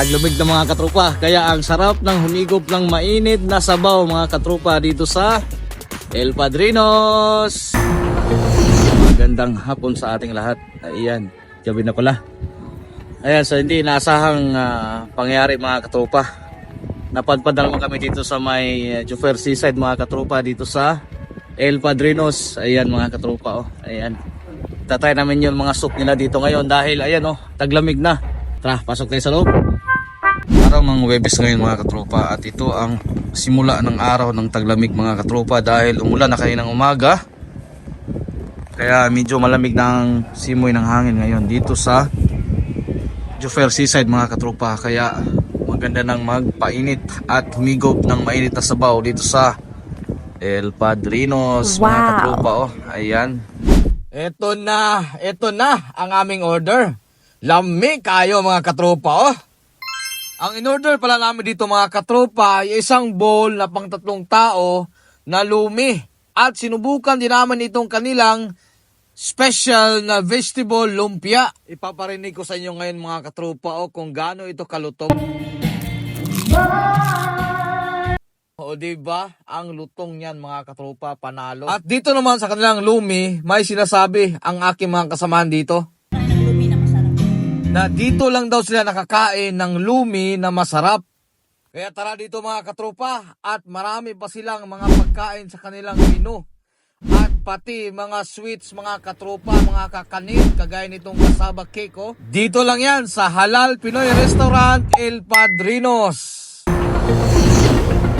Taglamig na mga katropa. Kaya ang sarap ng humigop ng mainit na sabaw mga katropa dito sa El Padrinos. Magandang hapon sa ating lahat. Ayan, gabi na pala. Ayan, so hindi inaasahang ah, pangyayari mga katropa. Napadpad na kami dito sa may uh, Jufer Seaside mga katropa dito sa El Padrinos. Ayan mga katropa oh. Ayan. Tatry namin yung mga soup nila dito ngayon dahil ayan oh, taglamig na. Tara, pasok tayo sa loob. Araw ng Webes ngayon mga katropa at ito ang simula ng araw ng taglamig mga katropa dahil umulan na kayo ng umaga. Kaya medyo malamig na ang simoy ng hangin ngayon dito sa Jufer Seaside mga katropa. Kaya maganda nang magpainit at humigop ng mainit na sabaw dito sa El Padrinos mga Wow. katropa. Oh. Ayan. Ito na, ito na ang aming order. Lami kayo mga katropa oh. Ang in-order pala namin dito mga katropa ay isang bowl na pang tatlong tao na lumi. At sinubukan din naman itong kanilang special na vegetable lumpia. Ipaparinig ko sa inyo ngayon mga katropa o kung gaano ito kalutong. O di ba? Ang lutong niyan mga katropa panalo. At dito naman sa kanilang lumi, may sinasabi ang aking mga kasamahan dito na dito lang daw sila nakakain ng lumi na masarap. Kaya tara dito mga katropa at marami pa silang mga pagkain sa kanilang menu. At pati mga sweets, mga katropa, mga kakanin, kagaya nitong kasaba cake oh. Dito lang yan sa Halal Pinoy Restaurant El Padrinos.